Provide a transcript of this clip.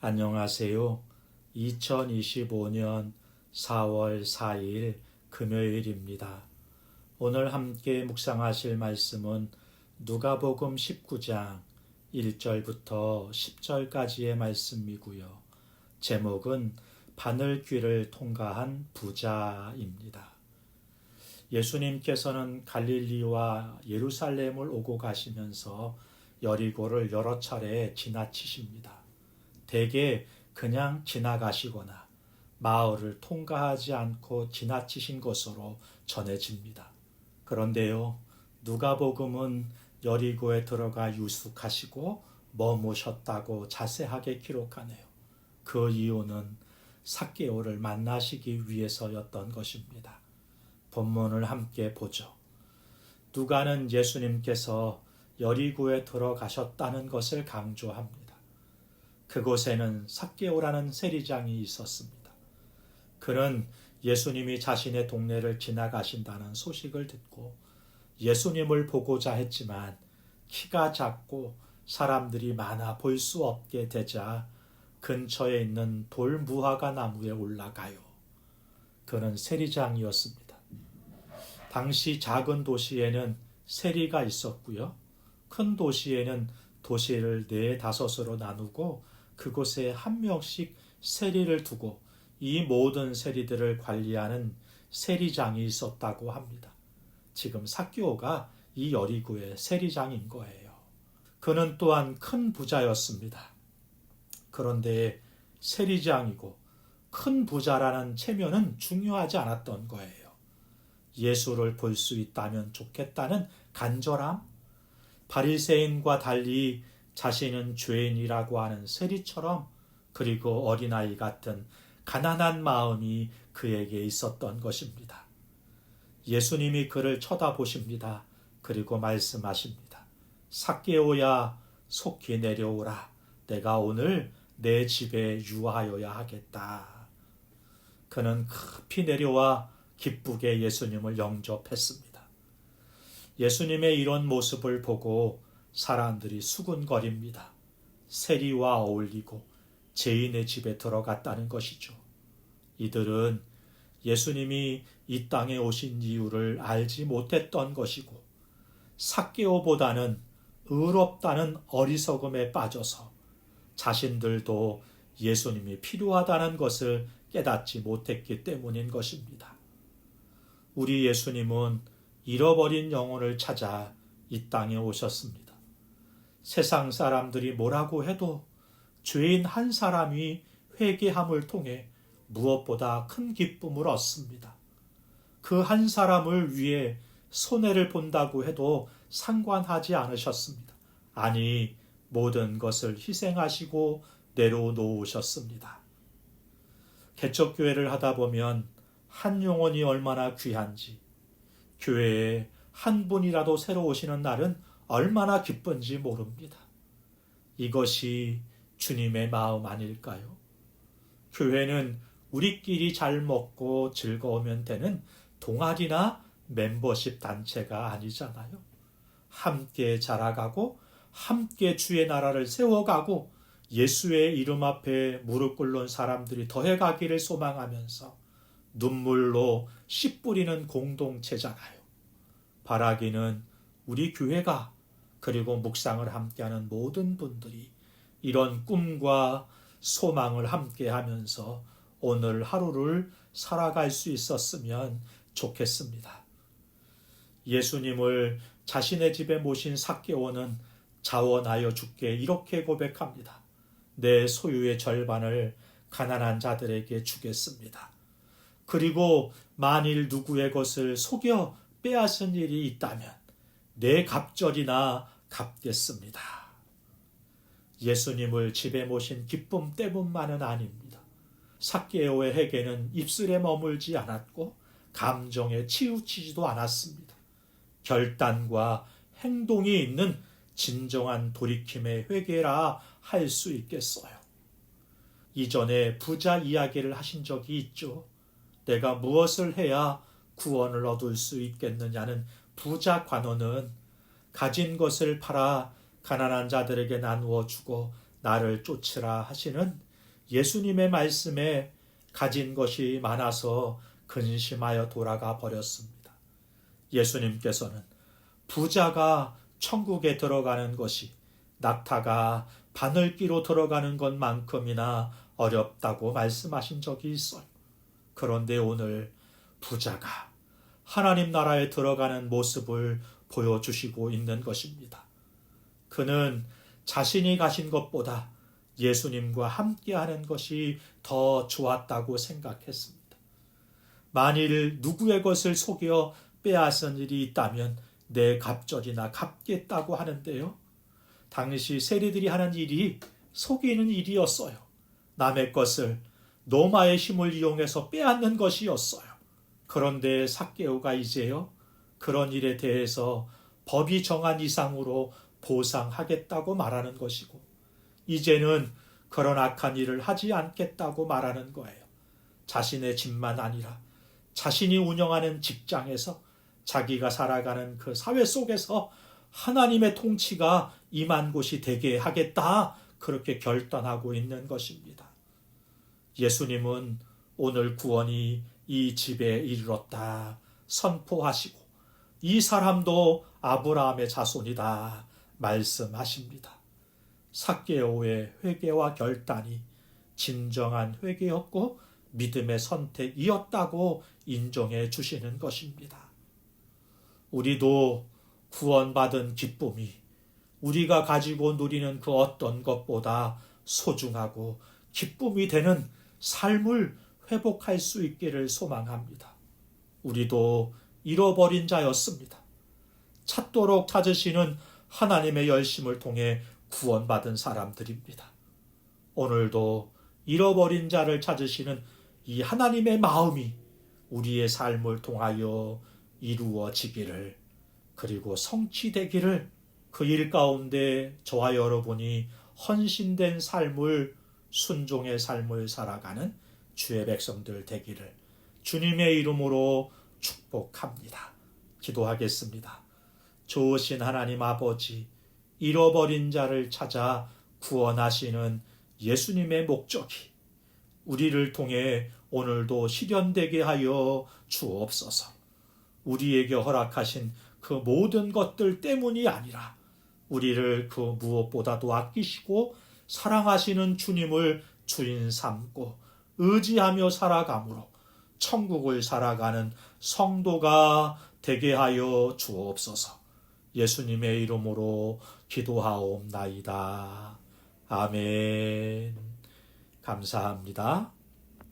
안녕하세요. 2025년 4월 4일 금요일입니다. 오늘 함께 묵상하실 말씀은 누가복음 19장 1절부터 10절까지의 말씀이고요. 제목은 바늘귀를 통과한 부자입니다. 예수님께서는 갈릴리와 예루살렘을 오고 가시면서 여리고를 여러 차례 지나치십니다. 대개 그냥 지나가시거나 마을을 통과하지 않고 지나치신 것으로 전해집니다. 그런데요, 누가복음은 여리고에 들어가 유숙하시고 머무셨다고 자세하게 기록하네요. 그 이유는 사개오를 만나시기 위해서였던 것입니다. 본문을 함께 보죠. 누가는 예수님께서 여리고에 들어가셨다는 것을 강조합니다. 그곳에는 삭개오라는 세리장이 있었습니다. 그는 예수님이 자신의 동네를 지나가신다는 소식을 듣고 예수님을 보고자 했지만 키가 작고 사람들이 많아 볼 수 없게 되자 근처에 있는 돌 무화과 나무에 올라가요. 그는 세리장이었습니다. 당시 작은 도시에는 세리가 있었고요. 큰 도시에는 도시를 네 다섯으로 나누고 그곳에 한 명씩 세리를 두고 이 모든 세리들을 관리하는 세리장이 있었다고 합니다. 지금 사기오가 이 여리구의 세리장인 거예요. 그는 또한 큰 부자였습니다. 그런데 세리장이고 큰 부자라는 체면은 중요하지 않았던 거예요. 예수를 볼 수 있다면 좋겠다는 간절함, 바리새인과 달리 자신은 죄인이라고 하는 세리처럼 그리고 어린아이 같은 가난한 마음이 그에게 있었던 것입니다. 예수님이 그를 쳐다보십니다. 그리고 말씀하십니다. 삭개오야 속히 내려오라. 내가 오늘 내 집에 유하여야 하겠다. 그는 급히 내려와 기쁘게 예수님을 영접했습니다. 예수님의 이런 모습을 보고 사람들이 수군거립니다. 세리와 어울리고 죄인의 집에 들어갔다는 것이죠. 이들은 예수님이 이 땅에 오신 이유를 알지 못했던 것이고 삭개오보다는 의롭다는 어리석음에 빠져서 자신들도 예수님이 필요하다는 것을 깨닫지 못했기 때문인 것입니다. 우리 예수님은 잃어버린 영혼을 찾아 이 땅에 오셨습니다. 세상 사람들이 뭐라고 해도 죄인 한 사람이 회개함을 통해 무엇보다 큰 기쁨을 얻습니다. 그 한 사람을 위해 손해를 본다고 해도 상관하지 않으셨습니다. 아니, 모든 것을 희생하시고 내려놓으셨습니다. 개척교회를 하다 보면 한 영혼이 얼마나 귀한지, 교회에 한 분이라도 새로 오시는 날은 얼마나 기쁜지 모릅니다. 이것이 주님의 마음 아닐까요? 교회는 우리끼리 잘 먹고 즐거우면 되는 동아리나 멤버십 단체가 아니잖아요. 함께 자라가고 함께 주의 나라를 세워가고 예수의 이름 앞에 무릎 꿇는 사람들이 더해가기를 소망하면서 눈물로 씨 뿌리는 공동체잖아요. 바라기는 우리 교회가 그리고 묵상을 함께하는 모든 분들이 이런 꿈과 소망을 함께 하면서 오늘 하루를 살아갈 수 있었으면 좋겠습니다. 예수님을 자신의 집에 모신 사개오는 자원하여 죽게 이렇게 고백합니다. 내 소유의 절반을 가난한 자들에게 주겠습니다. 그리고 만일 누구의 것을 속여 빼앗은 일이 있다면 내 갑절이나 갚겠습니다. 예수님을 집에 모신 기쁨 때문만은 아닙니다. 사케오의 회개는 입술에 머물지 않았고 감정에 치우치지도 않았습니다. 결단과 행동이 있는 진정한 돌이킴의 회개라 할 수 있겠어요. 이전에 부자 이야기를 하신 적이 있죠. 내가 무엇을 해야 구원을 얻을 수 있겠느냐는 부자 관원은 가진 것을 팔아 가난한 자들에게 나누어 주고 나를 쫓으라 하시는 예수님의 말씀에 가진 것이 많아서 근심하여 돌아가 버렸습니다. 예수님께서는 부자가 천국에 들어가는 것이 낙타가 바늘기로 들어가는 것만큼이나 어렵다고 말씀하신 적이 있어요. 그런데 오늘 부자가 하나님 나라에 들어가는 모습을 보여주시고 있는 것입니다. 그는 자신이 가신 것보다 예수님과 함께하는 것이 더 좋았다고 생각했습니다. 만일 누구의 것을 속여 빼앗은 일이 있다면 내 갑절이나 갚겠다고 하는데요. 당시 세리들이 하는 일이 속이는 일이었어요. 남의 것을 노마의 힘을 이용해서 빼앗는 것이었어요. 그런데 사케오가 이제요. 그런 일에 대해서 법이 정한 이상으로 보상하겠다고 말하는 것이고 이제는 그런 악한 일을 하지 않겠다고 말하는 거예요. 자신의 집만 아니라 자신이 운영하는 직장에서 자기가 살아가는 그 사회 속에서 하나님의 통치가 임한 곳이 되게 하겠다. 그렇게 결단하고 있는 것입니다. 예수님은 오늘 구원이 이 집에 이르렀다. 선포하시고 이 사람도 아브라함의 자손이다. 말씀하십니다. 사케오의 회개와 결단이 진정한 회개였고 믿음의 선택이었다고 인정해 주시는 것입니다. 우리도 구원받은 기쁨이 우리가 가지고 누리는 그 어떤 것보다 소중하고 기쁨이 되는 삶을 회복할 수 있기를 소망합니다. 우리도 잃어버린 자였습니다. 찾도록 찾으시는 하나님의 열심을 통해 구원받은 사람들입니다. 오늘도 잃어버린 자를 찾으시는 이 하나님의 마음이 우리의 삶을 통하여 이루어지기를 그리고 성취되기를 그 일 가운데 저와 여러분이 헌신된 삶을 순종의 삶을 살아가는 주의 백성들 되기를 주님의 이름으로 축복합니다. 기도하겠습니다. 좋으신 하나님 아버지, 잃어버린 자를 찾아 구원하시는 예수님의 목적이 우리를 통해 오늘도 실현되게 하여 주옵소서. 우리에게 허락하신 그 모든 것들 때문이 아니라 우리를 그 무엇보다도 아끼시고 사랑하시는 주님을 주인 삼고 의지하며 살아감으로 천국을 살아가는 성도가 되게 하여 주옵소서. 예수님의 이름으로 기도하옵나이다. 아멘. 감사합니다.